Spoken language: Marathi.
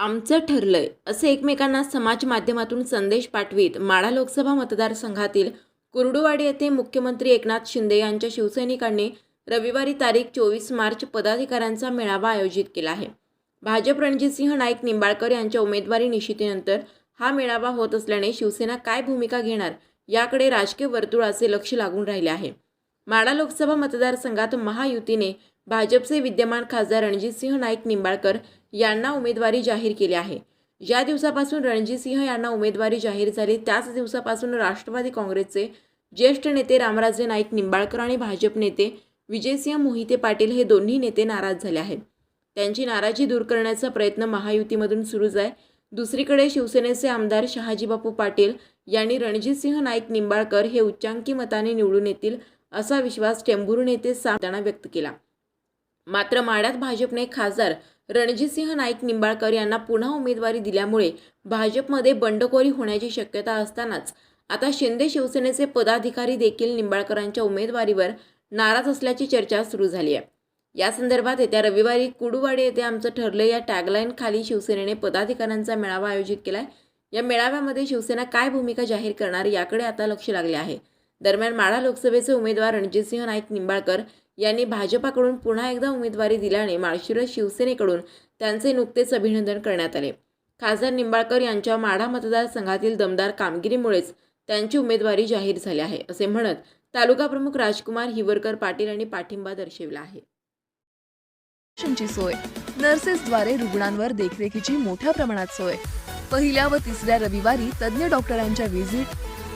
आमचं ठरलंय असे एकमेकांना समाज माध्यमातून संदेश पाठवित माढा लोकसभा मतदारसंघातील कुर्डुवाडी येथे मुख्यमंत्री एकनाथ शिंदे यांच्या शिवसैनिकांनी रविवारी तारीख चोवीस मार्च पदाधिकाऱ्यांचा मेळावा आयोजित केला आहे. भाजप रणजितसिंह नाईक निंबाळकर यांच्या उमेदवारी निश्चितीनंतर हा मेळावा होत असल्याने शिवसेना काय भूमिका घेणार याकडे राजकीय वर्तुळाचे लक्ष लागून राहिले आहे. माढा लोकसभा मतदारसंघात महायुतीने भाजपचे विद्यमान खासदार रणजितसिंह नाईक निंबाळकर यांना उमेदवारी जाहीर केली आहे. ज्या दिवसापासून रणजितसिंह यांना उमेदवारी जाहीर झाली त्याच दिवसापासून राष्ट्रवादी काँग्रेसचे ज्येष्ठ नेते रामराजे नाईक निंबाळकर आणि भाजप नेते विजयसिंह मोहिते पाटील हे दोन्ही नेते नाराज झाले आहेत. त्यांची नाराजी दूर करण्याचा प्रयत्न महायुतीमधून सुरूच आहे. दुसरीकडे शिवसेनेचे आमदार शहाजीबापू पाटील यांनी रणजितसिंह नाईक निंबाळकर हे उच्चांकी मताने निवडून येतील असा विश्वास टेंभूर नेते सांगताना व्यक्त केला. मात्र माड्यात भाजपने खासदार रणजितसिंह नाईक निंबाळकर यांना पुन्हा उमेदवारी दिल्यामुळे भाजपमध्ये बंडखोरी होण्याची शक्यता असतानाच आता शिंदे शिवसेनेचे पदाधिकारी देखील निंबाळकरांच्या उमेदवारीवर नाराज असल्याची चर्चा सुरू झाली आहे. या संदर्भात येत्या रविवारी कुडुवाडी येथे आमचं ठरलं या टॅगलाईन खाली शिवसेनेने पदाधिकाऱ्यांचा मेळावा आयोजित केलाय. या मेळाव्यामध्ये शिवसेना काय भूमिका जाहीर करणार याकडे आता लक्ष लागले आहे. दरम्यान माढा लोकसभेचे उमेदवार रणजितसिंह नाईक निंबाळकर यांनी भाजपाकडून पुन्हा एकदा उमेदवारी दिल्याने माळशिरस शिवसेनेकडून त्यांचे नुकतेच अभिनंदन करण्यात आले. खासदार निंबाळकर यांच्या माढा मतदारसंघातील दमदार कामगिरीमुळेच त्यांची उमेदवारी जाहीर झाली आहे असे म्हणत तालुका प्रमुख राजकुमार हिवरकर पाटील यांनी पाठिंबा दर्शविला आहे. सोय. नर्सेसद्वारे रुग्णांवर देखरेखीची मोठ्या प्रमाणात सोय. पहिल्या व तिसऱ्या रविवारी तज्ज्ञ डॉक्टरांच्या व्हिजिट